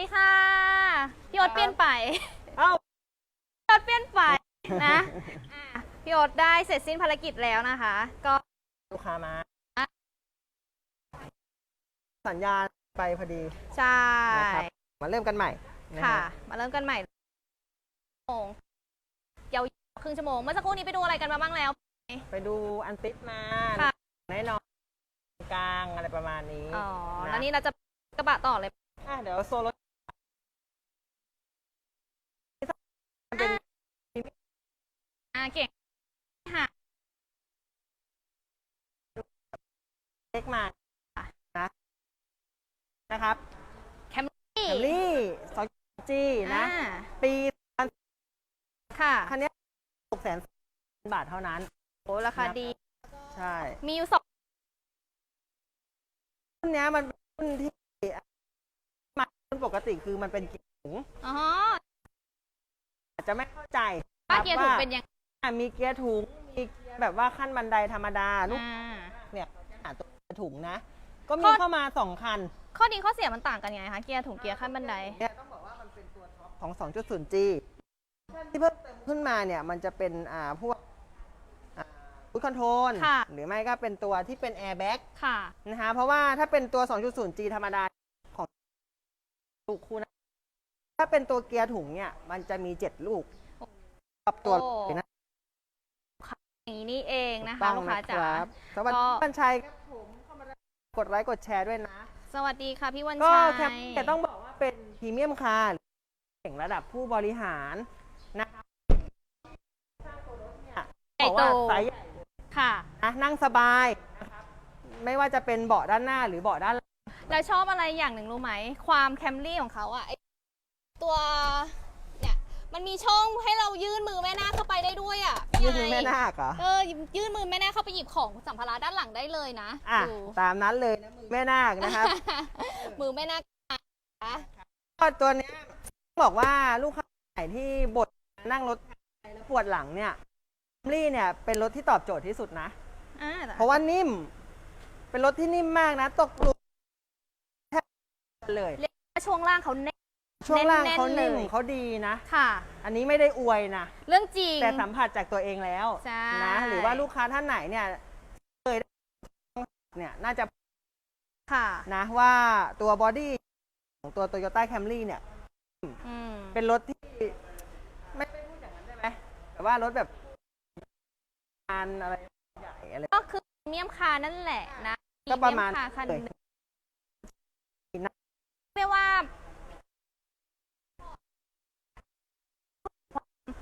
ดีค่ะพี่โอ๊ตเปลี่ยนไปเอ้าพี่โอ๊ตเปลี่ยนไปนะอะพี่โอ๊ตได้เสร็จสิ้นภารกิจแล้วนะคะ ก็ลูกค้ามา สัญญาณไปพอดีใช่นะครับมาเริ่มกันใหม่นะค่ะฮะมาเริ่มกันใหม่ชั่วโมงยาวๆครึ่งชั่วโมงเมื่อสักครู่นี้ไปดูอะไรกันมาบ้างแล้ว ไปดูอันติดมาค่ะ แน่นอนกลางอะไรประมาณนี้อ๋อนะแล้วนี่เราจะกระบะต่อเลย อะเดี๋ยวโซโลเป็น อ่าเก่งค่ะเล็กมาค่ะนะนะครับแคมรี่แคมรี่สองจีนะอ่าปีค่ะคันนี้หกแสนบาทเท่านั้นโอ้ราคาดี ใช่ มีอยู่สองรุ่นเนี้ยมันเป็นรุ่นที่มารุ่นปกติคือมันเป็นเกียร์ถุงอ๋ออาจจะไม่เข้าใจป้าครับเกียร์ถูกว่าเป็นยังอะ มีเกียร์ถุง มีเกียร์แบบว่าขั้นบันไดธรรมดาลูกอ่าเนี่ยหาตัวเกียร์ถุงนะ ก็มีข้อเข้ามาสองคันข้อดีข้อเสียมันต่างกันยังไงคะเกียร์ถุงเกียร์ขั้นบันได เนี่ยต้องบอกว่ามันเป็นตัวท็อปของ 2.0G ที่เพิ่มเติมขึ้นมาเนี่ยมันจะเป็นอ่าพวกฟูดคอนโทรลค่ะ หรือไม่ก็เป็นตัวที่เป็นแอร์แบ็กค่ะ นะคะเพราะว่าถ้าเป็นตัว 2.0G ธรรมดาของลูกคู่นะถ้าเป็นตัวเกียร์ถุงเนี่ยมันจะมี 7 ลูกกับตัวโอ้ เลยนะ อย่างนี้นี่เองนะคะต้องลูกค้าจ๋ารับสวัสก็ดีบัญชัยครับผมเข้ามากดไลค์กดแชร์ด้วยนะ สวัสดีค่ะพี่วันก็ชัยแคมแต่ต้องบอกว่าเป็นพรีเมียมคาร์เก่งระดับผู้บริหารนะคะเนี่ยใหญ่บอกโตว่าไซส์ใหญ่ค่ะนะนั่งสบายนะครับไม่ว่าจะเป็นเบาะด้านหน้าหรือเบาะด้านหลังแล้วชอบอะไรอย่างหนึ่งรู้ไหม ความแคมรี่ของเขาอะไอ้ตัวเนี่ย มันมีช่องให้เรายื่นมือแม่นาคเข้าไปได้ด้วยอะพี่ยืนไอแม่นาคเหรอเออยื่นมือแม่นาคเข้าไปหยิบของสัมภาระด้านหลังได้เลยนะอะดูตามนั้นเลยนะมือแม่นาคนะครับ มือแม่นาคก็ตัวเนี้ยต้องบอกว่าลูกค้าไหนที่บดนั่งรถแล้วปวดหลังเนี่ยลี่เนี่ยเป็นรถที่ตอบโจทย์ที่สุดนะ อ่าเพราะว่านิ่ม เป็นรถที่นิ่มมากนะ ตกหลุมแทบเลยช่วงล่างเขาแน่น ช่วงล่างแน่นๆเขานิ่มเลยเขาดีนะ ค่ะ อันนี้ไม่ได้อวยนะ เรื่องจริง แต่สัมผัสจากตัวเองแล้วใช่นะ หรือว่าลูกค้าท่านไหนเนี่ยเคยได้เนี่ยน่าจะค่ะนะว่าตัวบอดี้ของตัว Toyota Camry เนี่ยอืมเป็นรถที่ไม่ไม่พูดอย่างนั้นได้ไหมแต่ว่ารถแบบงานอะไรใหญ่อะไรก็คือพรีเมียมคาร์นั่นแหละนะก็ประมาณพเยคาคันหเลยนึ่งเรียกว่า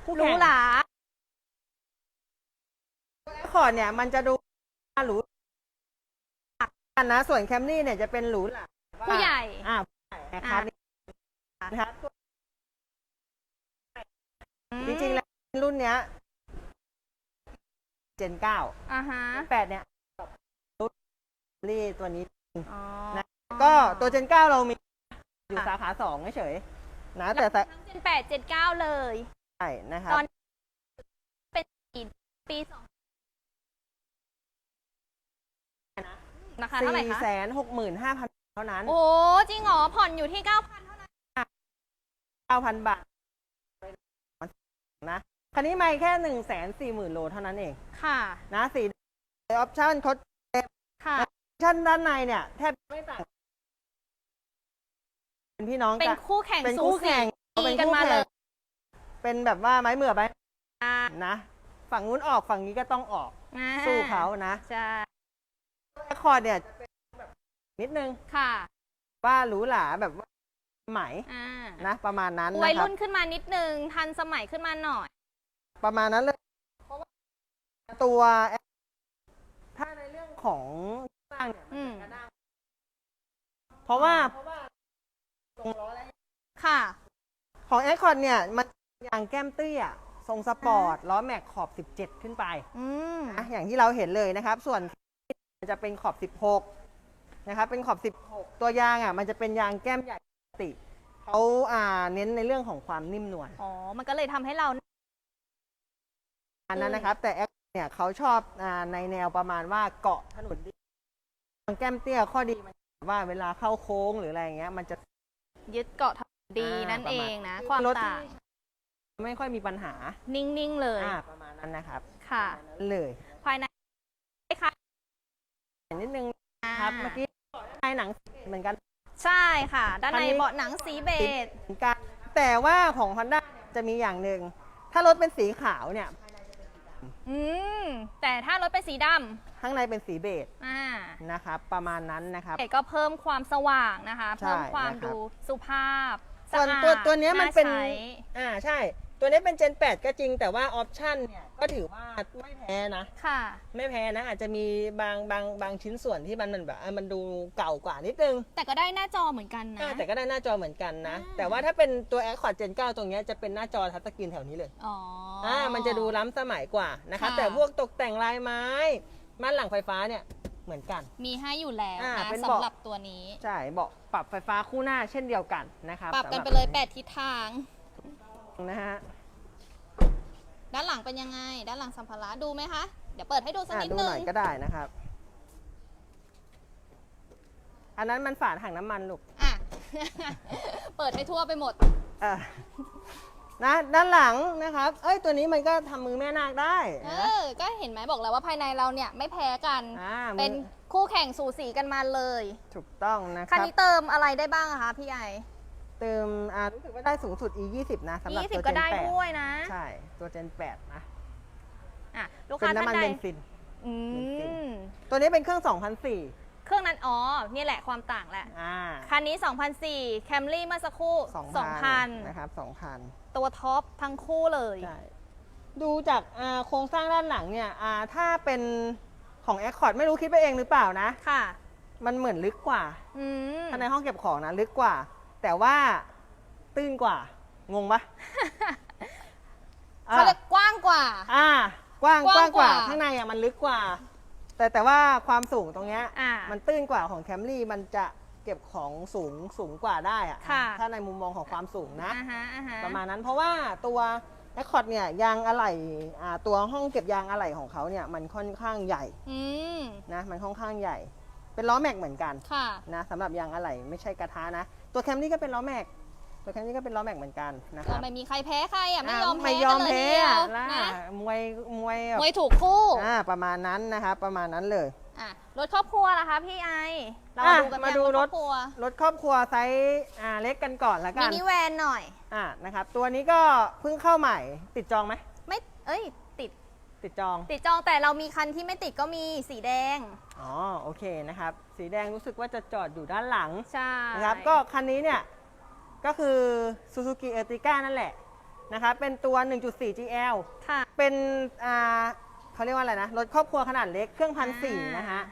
คู่หแข่รูงหราคอร์ดเนี่ย มันจะดูหรูกันนะ ส่วนแคมรี่เนี่ยจะเป็นหรูหราผู้ใหญ่ อ่าผู้ใหญ่นะครับอ่านะครับอืมจริงๆแล้วรุ่นเนี้ยเจนเก้าอ่าฮะแปดเนี่ยรุ่นรีตัวนี้อ๋อนะก็ตัวเจนเก้าเรามีอยู่ค่ะสาขาสองเฉยๆนะแต่สาทั้งเจนแปดเจนเก้าเลย ใช่นะครับ ตอนเป็นปีปีสองนะคะเท่าไหร่สี่คะแสนหกหมื่นห้าพันเท่านั้นโอ้จริงเหรอผ่อนอยู่ที่เก้าพันเท่านั้นเก้าพันบาทนะคันนี้ไม่แค่หนึ่งแสนสี่หมื่นโลเท่านั้นเอง ค่ะนะสีออปชั่นเขาค่ะออปชั่นด้านในเนี่ย แทบไม่ต่างเป็นพี่น้องเป็นกันคู่แข่งเป็นสูคู่สีแข่งตีเป็นกันคู่มาเลแข่ยง เป็นแบบว่าไม้เหมือบไม้อ่านะ ฝั่งนู้นออกฝั่งนี้ก็ต้องออกอ่าสู้เขานะใช่แอคคอร์ดเนี่ยจะเป็นแบบนิดนึงค่ะว่าหรูหราแบบว่าไหมอ่านะ ประมาณนั้นวัยนะครับรุ่นขึ้นมานิดนึงทันสมัยขึ้นมาหน่อย ประมาณนั้นเลยเพราะว่าตัวถ้าในเรื่องของสร้างเนี่ยอืมเพราะว่าเพราะว่าตรงล้อและค่ะ ของแอคคอร์ดเนี่ยมันอ ย่างแก้มเตี้ยทรงสปอร์ตล้อแม็กขอบ 17 ขึ้นไปอืมนะอย่างที่เราเห็นเลยนะครับ ส่วนจะเป็นขอบ 16 นะครับ เป็นขอบ 16 ตัวยางอะมันจะเป็นยางแก้มใหญ่ปกติเขาอ่าเน้นในเรื่องของความนิ่มนวลอ๋อ มันก็เลยทำให้เรา อันนั้นนะครับ แต่แอคเนี่ยเขาชอบอาในแนวประมาณว่าเกาะถนนดียางแก้มเตี้ยข้อดีมันว่าเวลาเข้าโค้งหรืออะไรอย่างเงี้ยมันจะ ยึดเกาะดีอ่านั่นประเอมาณ งนะ ความรถที่ ต่าง ไม่ค่อยมีปัญหานิ่งๆเลยอ่าประมาณนั้นนะครับค่ะ เลยภายในค่ะนิดนึงครับเมื่อกี้ในหนังเหมือนกัน ใช่ค่ะ ด้านคันในนี้เบาะหนังสีเบจเหมือนกันแต่ว่าของ Honda จะมีอย่างหนึ่งถ้ารถเป็นสีขาวเนี่ย อืมแต่ถ้ารถเป็นสีดข้างในเป็นสีเบจำอ่านะครับประมาณนั้นนะครับเบจก็เพิ่มความสว่างนะคะใช่เพิ่มความนะครับดูสุภาพส่วนสะอาดตัวตัวเนี้ยมันเป็นาใช้อ่าใช่ ตัวนี้เป็น Gen 8 ก็จริงแต่ว่าออปชั่นเนี่ยก็ถือว่าไม่แพ้นะ ค่ะ ไม่แพ้นะ อาจจะมีบางบางบางชิ้นส่วนที่มันมันแบบอะมันดูเก่ากว่านิดนึงแต่ก็ได้หน้าจอเหมือนกันนะ อ่าแต่ก็ได้หน้าจอเหมือนกันนะ อ่า แต่ว่าถ้าเป็นตัว Accord Gen 9 ตรงเนี้ยจะเป็นหน้าจอทัชสกรีนแถวนี้เลยอ๋อออ่า มันจะดูล้ำสมัยกว่านะครับค่ะ แต่พวกตกแต่งลายไม้ม่านหลังไฟฟ้าเนี่ยเหมือนกัน มีให้อยู่แล้วอ่านะเป็นสำเบาะหรับตัวนี้ ใช่เบาะปรับไฟฟ้าคู่หน้าเช่นเดียวกันนะครับปรับกันสำหไปเลย 8 ทิศทาง นะฮะ ด้านหลังเป็นยังไง ด้านหลังสัมภาระดูไหมคะ เดี๋ยวเปิดให้ดูสักอะนิดดูนึหงน่อยก็ได้นะครับ อันนั้นมันฝาถังน้ำมันลูกอะ เปิดให้ทั่วไปหมดอะนะด้านหลังนะครับ เอ้ยตัวนี้มันก็ทำมือแม่นาคได้เอนะอ ก็เห็นไหมบอกแล้วว่าภายในเราเนี่ยไม่แพ้กัน อ่าเป็นมือคู่แข่งสูสีกันมาเลย ถูกต้องนะคคันรับ นี้เติมอะไรได้บ้างอะคะพี่ไอ เติมอ่ารู้สึกว่าได้สูงสุด e 2 0นะสำหรับยี่สิตับวก็ Gen ได้8ด้วยนะใช่ ตัว Gen 8นะอะ ลูกเป็นค้าท่าน้ำมันนใดเบนซิน อืม ตัวนี้เป็นเครื่อง 2004เครื่องนั้น อ๋อ นี่แหละความต่างแหละ อ่าคันนี้ 2004 Camry เมื่อสักครู่ 2,000 2,000นะครับ2,000 ตัวท็อปทั้งคู่เลย ใช่ ดูจากอ่าโครงสร้างด้านหลังเนี่ยอ่าถ้าเป็นของ Accord ไม่รู้คิดไปเองหรือเปล่านะ ค่ะ มันเหมือนลึกกว่า อืม ถ้าในห้องเก็บของนะลึกกว่า แต่ว่าตื้นกว่างงปะเขาเรียกกว้างกว่า อ่า กว้างกกว้าว้างงกว่ากว่าข้างในอะมันลึกกว่า แต่แต่ว่าความสูงตรงเนี้ยอ่ามันตื้นกว่าของแคมรี่มันจะเก็บของสูงสูงกว่าได้อะค่ะถ้าในมุมมองของความสูงนะอ่าฮะอ่าฮะประมาณนั้นเพราะว่าตัวแอคคอร์ดเนี่ยยางอะไหล่อ่าตัวห้องเก็บยางอะไหล่ของเขาเนี่ยมันค่อนข้างใหญ่อืมนะมันค่อนข้างใหญ่ เป็นล้อแม็กเหมือนกันค่ะ นะสำหรับยางอะไหล่ไม่ใช่กระทะนะ ตัวแคมรี่ก็เป็นล้อแม็ก ตัวแคมรี่ก็เป็นล้อแม็กเหมือนกันนะคก็รับไม่มีใครแพ้ใครอะไม่ยอมอ่าแพ้ไม่ยอมกันเลยแพ้ทีเดียวล่ะนะมวยมวยแบบมวยถูกคู่อ่าประมาณนั้นนะครับประมาณนั้นเลย อะรถครอบครัวล่ะคะพี่ไอเราอะดูกันมายังดูรรถถครอบครัวรถครอบครัวไซส์อ่าเล็กกันก่อนละกัมินนิแวนหน่อย อ่านะครับตัวนี้ก็เพิ่งเข้าใหม่ติดจองไหมไม่เอ้ย ติดติดจอง ติดจองแต่เรามีคันที่ไม่ติดก็มีสีแดง อ๋อ โอเคนะครับ สีแดงรู้สึกว่าจะจอดอยู่ด้านหลังใช่นะครับ ก็คันนี้เนี่ย ก็คือ Suzuki Ertiga นั่นแหละนะครับเป็นตัว 1.4 GL ค่ะ เป็นอ่าเขาเรียกว่าอะไรนะ รถครอบครัวขนาดเล็ก เครื่องพันสี่อ่านนะฮะ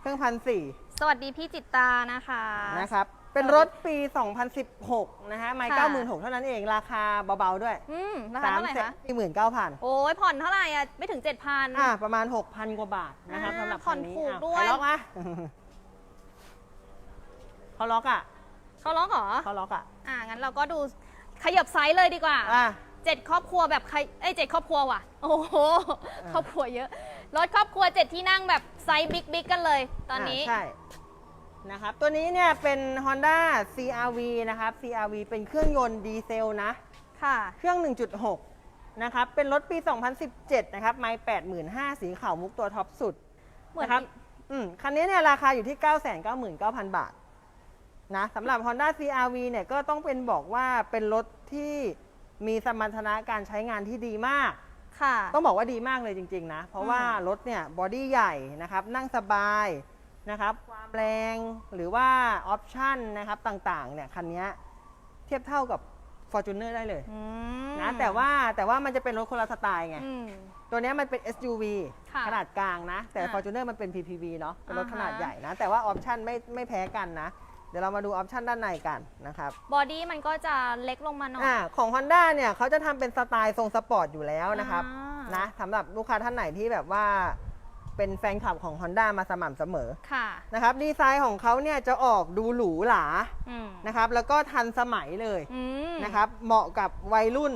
เครื่องพันสี่ สวัสดีพี่จิตตานะคะ นะครับ เป็นรถปี 2016 นะฮะไม่ค่ะเก้าหมื่นหกเท่านั้นเองราคาเบาๆด้วยอืมราคาเท่าไหร่แสนคะ สี่หมื่นเก้าพันโอ้ยผ่อนเท่าไหร่อะ ไม่ถึง 7,000 อ่าประมาณ 6,000 กว่าบาทนะครับอ่าสำหรับผ่คัอนนนี้ถูกอะด้วย ใครล็อกอะ เขาล็อกอะเขาล็อกเหรอ เขาล็อกอะอ่า งั้นเราก็ดูขยับไซส์เลยดีกว่า อะ เจ็ดครอบครัวแบบใครเอ้ยเจ็ดครอบครัวว่ะ โอ้โห อ่า ครอบครัวเยอะ รถครอบครัวเจ็ดที่นั่งแบบไซส์บิ๊กบิ๊กกันเลย ตอนนี้าใช่ นะครับตัวนี้เนี่ยเป็น Honda CRV นะครับ CRV เป็นเครื่องยนต์ดีเซลนะ ค่ะ เครื่อง 1.6 นะครับ เป็นรถปี 2017 นะครับ ไม่85,000 สีขาวมุกตัวท็อปสุดเหมือน นะครับอืมคันนี้เนี่ยราคาอยู่ที่ 999,000 บาทนะสำหรับ Honda CRV เนี่ยก็ต้องเป็นบอกว่าเป็นรถที่มีสมรรถนะการใช้งานที่ดีมาก ค่ะ ต้องบอกว่าดีมากเลยจริง ๆ นะ เพราะว่าอืมรถเนี่ยบอดี้ใหญ่นะครับ นั่งสบาย นะครับความแรงหรือว่าออปชั่นนะครับต่างๆเนี่ยคันนี้เทียบเท่ากับ Fortuner ได้เลยอืมนะแต่ว่าแต่ว่ามันจะเป็นรถคนละสไตล์ไงอืมตัวเนี้ยมันเป็น SUV ค่ะขนาดกลางนะ แต่อ่า Fortuner มันเป็น PPV เนาะเป็นรถอ่าฮะขนาดใหญ่นะ แต่ว่าออปชั่นไม่ไม่แพ้กันนะ เดี๋ยวเรามาดูออปชั่นด้านในกันนะครับบอดี้มันก็จะเล็กลงมาหน่อยอ่าของ Honda เนี่ยเขาจะทำเป็นสไตล์ทรงสปอร์ตอยู่แล้วนะครับอ่านนะสำหรับลูกค้าท่านไหนที่แบบว่า เป็นแฟนคลับของ Honda มาสม่ำเสมอค่ะ นะครับดีไซน์ของเขาเนี่ยจะออกดูหรูหราอืมนะครับ แล้วก็ทันสมัยเลยอืมนะครับ เหมาะกับวัยรุ่น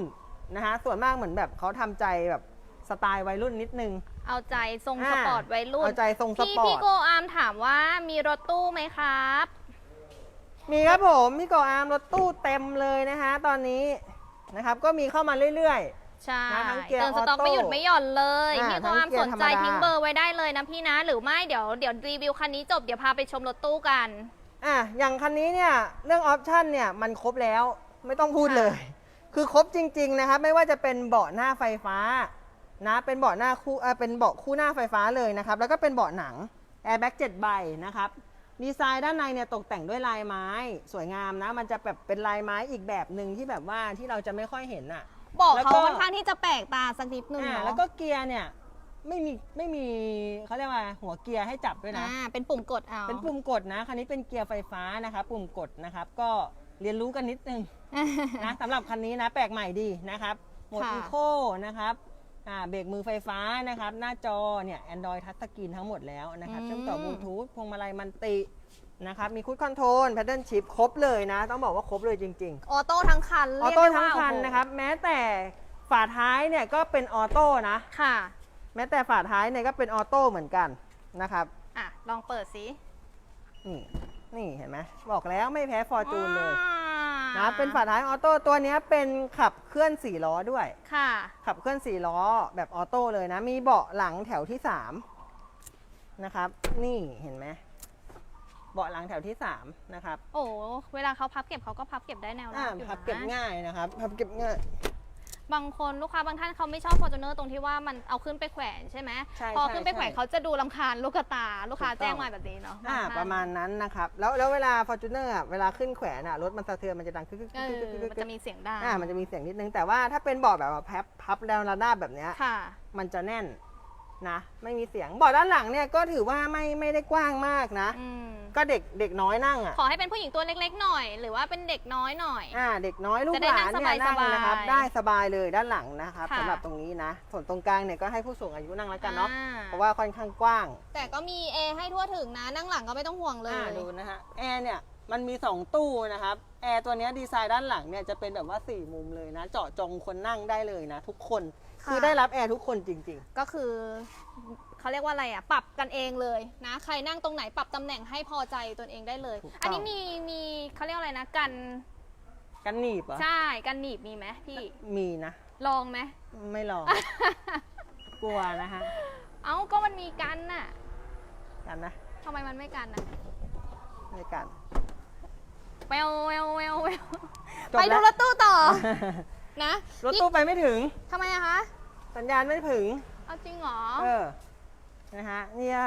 นะฮะส่วนมากเหมือนแบบเขาทำใจแบบสไตล์วัยรุ่นนิดนึง เอาใจทรงอ่าสปอร์ตวัยรุ่นเอาใจทรงสพี่ปอร์ตพี่โกอาร์มถามว่ามีรถตู้ไหมครับ มีครับผมพี่โกอาร์มรถตู้เต็มเลยนะฮะตอนนี้นะครับ ก็มีเข้ามาเรื่อย ใช่นะทั้งเกียร์เติมสต็อกออโต้ไม่หยุดไม่หย่อนเลยอ่ามีคทั้งวามเกียสร์นธรรมใจดา ทิ้งเบอร์ไว้ได้เลยนะพี่นะ หรือไม่เดี๋ยวเดี๋ยวรีวิวคันนี้จบเดี๋ยวพาไปชมรถตู้กันๆอะอย่างคันนี้เนี่ยเรื่องออปชันเนี่ยมันครบแล้วไม่ต้องพูดเลย คือครบจริงๆนะครับไม่ว่าจะเป็นเบาะหน้าไฟฟ้านะเป็นเบาะหน้าคู่เอ่อเป็นเบาะคู่หน้าไฟฟ้าเลยนะครับแล้วก็เป็นเบาะหนังแอร์แบ็กเจ็ดใบนะครับดีไซน์ด้านในเนี่ยตกแต่งด้วยลายไม้สวยงามนะมันจะแบบเป็นลายไม้อีกแบบหนึ่งที่แบบว่าที่เราจะไม่ค่อยเห็นอะ บอกแล้วเขาก็ ค่อนข้างที่จะแปลกตาสักนิดนึงอ่าเนาะแล้วก็เกียร์เนี่ยไม่มีไม่มีเขาเรียกว่าหัวเกียร์ให้จับด้วยนะ อ่าเป็นปุ่มกดเอาเป็นปุ่มกดนะคันนี้เป็นเกียร์ไฟฟ้านะครับปุ่มกดนะครับ ก็เรียนรู้กันนิดนึงนะสำหรับคันนี้นะแปลกใหม่ดีนะครับโหมดค่ะ อีโคนะครับอ่าเบรกมือไฟฟ้านะครับ หน้าจอเนี่ย Android Touch Screen ทั้งหมดแล้วนะครับเชื่อมต่อบลูทูธพวงมาลัยมันติ นะครับมีคุดคอนโทรลแพดเดิลชิพครบเลยนะ ต้องบอกว่าครบเลยจริง ๆ ออโต้ทั้งคันออเรียกโต้ได้ทั้งว่าคันโอ้โหนะครับ แม้แต่ฝาท้ายเนี่ยก็เป็นออโต้นะ ค่ะ แม้แต่ฝาท้ายเนี่ยก็เป็นออโต้เหมือนกันนะครับ อะ ลองเปิดสินี่นี่เห็นไหมบอกแล้วไม่แพ้ฟอร์จูนเลยอ่านะเป็นฝาท้ายออโต้ตัวเนี้ยเป็นขับเคลื่อน4ล้อด้วยค่ะ ขับเคลื่อน4ล้อแบบออโต้เลยนะ มีเบาะหลังแถวที่3นะครับ นี่เห็นไหม เบาะหลังแถวที่3นะครับโอ้เวลาเขาพับเก็บเขาก็พับเก็บได้แนวอ่าราบอยู่พับนะเก็บง่ายนะครับพับเก็บง่ายบางคนลูกค้าบางท่านเขาไม่ชอบ f o r t u n e r ตรงที่ว่ามันเอาขึ้นไปแขวนใช่ไหมใช่พอใช่ขึ้นไปแขวนใช่เขาจะดูลำคาญลูกตา ลูกค้าถูกต้องแจ้งมาแบบนี้เนาะอ่าบงท่นประมาณนั้นนะครับแล้วแล้วเวลา f o r t u n e r อะเวลาขึ้นแขวนอะรถมันสะเทือนมันจะดังกึกกึกเอกึกอกึกกึกมันกึจะกมีเสียงดังอ่ามันจะมีเสียงนิดนึงแต่ว่าถ้าเป็นเบาะแบบว่าพับพับแล้วระนาบแบบเนี้ยค่ะมันจะแน่น นะไม่มีเสียงเบาะด้านหลังเนี่ยก็ถือว่าไม่ไม่ได้กว้างมากนะ อืมก็เด็กเด็กน้อยนั่งอะขอให้เป็นผู้หญิงตัวเล็กๆหน่อย หรือว่าเป็นเด็กน้อยหน่อย อ่าเด็กน้อยลูกจะได้หลานเนี่ยนั่นั่งงสบายๆนะครับ ได้สบายเลยด้านหลังนะครับค่ะ สำหรับตรงนี้นะ ส่วนตรงกลางเนี่ยก็ให้ผู้สูงอายุนั่งแล้วกันเนาะอ่เพราะว่าค่อนข้างกว้างแต่ก็มีแอร์ให้ทั่วถึงนะนั่งหลังก็ไม่ต้องห่วงเลย อ่าดูนะฮะแอร์เนี่ยมันมี 2 ตู้นะครับแอร์ตัวเนี้ยดีไซน์ด้านหลังเนี่ยจะเป็นแบบว่า 4 มุมเลยนะ เจาะจงคนนั่งได้เลยนะ ทุกคน ค่ะคือได้รับแอร์ทุกคนจริง ก็คือเขาเรียกว่าอะไรอะ ปรับกันเองเลยนะ ใครนั่งตรงไหนปรับตำแหน่งให้พอใจตนเองได้เลย ถูกต้อง อันนี้มีมีเขาเรียกว่าอะไรนะกันๆ กันหนีบเหรอใช่กันหนีบมีไหมพี่มีนะ ลองไหม ไม่ลอง กลัวนะฮะเอ้าก็มันมีกันน่ะกันนะทำไมมันไม่กันน่ะไม่กัน แววแววแววแววจบไปแล้ดูวรถตู้ต่อนะรถตู้ไปไม่ถึงทำไมอะคะ สัญญาณไม่ถึง เอาจริงเหรอเออ นะฮะเนี่ย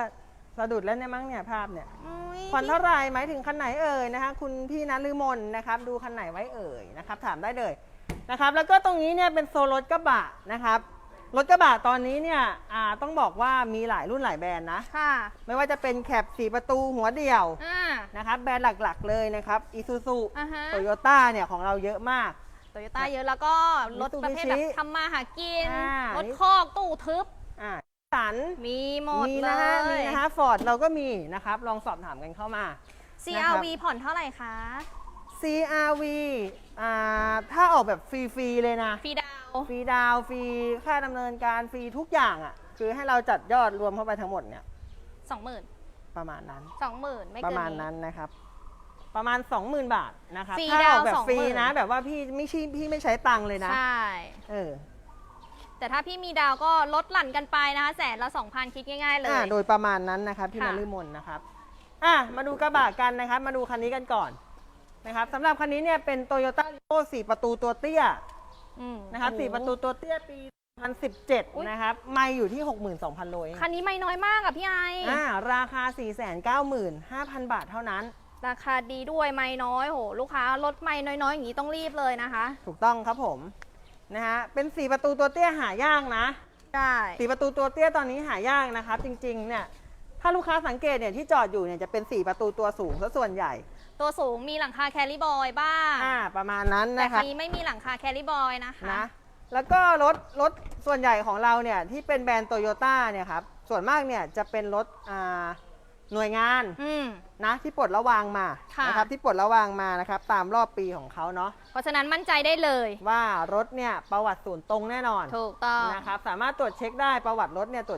สะดุดแล้วเนี่ยมั้งเนี่ยภาพเนี่ยอุ๊ยผ่อนเท่าไหรหมายถึงคันไหนเอ่ยนะคะ คุณพี่นฤมลนะครับ ดูคันไหนไว้เอ่ยนะครับ ถามได้เลยนะครับ แล้วก็ตรงนี้เนี่ยเป็นโซนรถกระบะนะครับ รถกระบะตอนนี้เนี่ยอ่าต้องบอกว่ามีหลายรุ่นหลายแบรนด์นะ ค่ะไม่ว่าจะเป็นแคปสีประตูหัวเดี่ยวอ่า นะครับแบรนด์หลักๆเลยนะครับอีซูซูอ่าฮะ โตโยต้าเนี่ยของเราเยอะมาก โตโยต้าเยอะแล้วก็รถประเภทแบบ Mitsubishi ทำมาหากิน อ่ารถคอกตู้ทึบ อ่าสันมีหมดมีเลนะฮะมีย นะฮะฟอร์ดเราก็มีนะครับ ลองสอบถามกันเข้ามา CRV ผ่อนเท่าไหร่คะ CRV อ่าถ้าออกแบบฟรี ๆ เลยนะ ฟรีดาว ฟรีดาวน์ฟรีค่าดำเนินการฟรีทุกอย่างอะ่ะ คือให้เราจัดยอดรวมเข้าไปทั้งหมดเนี่ยสองหมื่นประมาณนั้นสองหมื่นไม่ปเกินระมาณนั้นนะครับ ประมาณ 20,000 บาทนะครับฟรีถ้าออกแบดาวบน์ฟรี20,000 นะ แบบว่าพี่ไม่ใช่พี่ไม่ใช้ตังค์เลยนะใช่ เออแต่ถ้าพี่มีดาวก็ลดหลั่นกันไปนะคะแสนละสองพันคิดง่าย ๆ เลย อ่าโดยประมาณนั้นนะครับพี่ค่ะ นฤมลนะครับอะมาดูกระบะกันนะครับ มาดูคันนี้กันก่อนนะครับสำหรับคันนี้เนี่ยเป็น Toyota r i o 4 ประตูตัวเตี้ยอืมนะครับโอ้โห4ประตูตัวเตี้ยปีอุ๊ย2017 นะครับ ไม่อยู่ที่ 62,000โลเอง คันนี้ไม่น้อยมากอะพี่ไอ อ่าราคา 495,000 บาทเท่านั้น ราคาดีด้วยไม่น้อยโหลูกค้ารถไม่น้อยๆอย่างนี้ต้องรีบเลยนะคะถูกต้องครับผมนะฮะเป็น4ประตูตัวเตี้ยหายากนะใช่4ประตูตัวเตี้ยตอนนี้หายากนะครับ จริงๆเนี่ยถ้าลูกค้าสังเกตเนี่ยที่จอดอยู่เนี่ยจะเป็น4ประตูตัวสูงซะส่วนใหญ่ ตัวสูงมีหลังคาแคลรี่บอยบ้างอ่าประมาณนั้นแต่นะครับคันนี้ไม่มีหลังคาแคลรี่บอยนะคะ นะแล้วก็รถรถส่วนใหญ่ของเราเนี่ยที่เป็นแบรนด์โตโยต้าเนี่ยครับส่วนมากเนี่ยจะเป็นรถอ่า หน่วยงานอืม นะที่ปลดระวางมาค่ะ นะครับที่ปลดระวางมานะครับตามรอบปีของเขาเนาะเพราะฉะนั้นมั่นใจได้เลย ว่ารถเนี่ยประวัติศูนย์ตรงแน่นอนถูกต้อง นะครับสามารถตรวจเช็คได้ประวัติรถเนี่ยตรวจ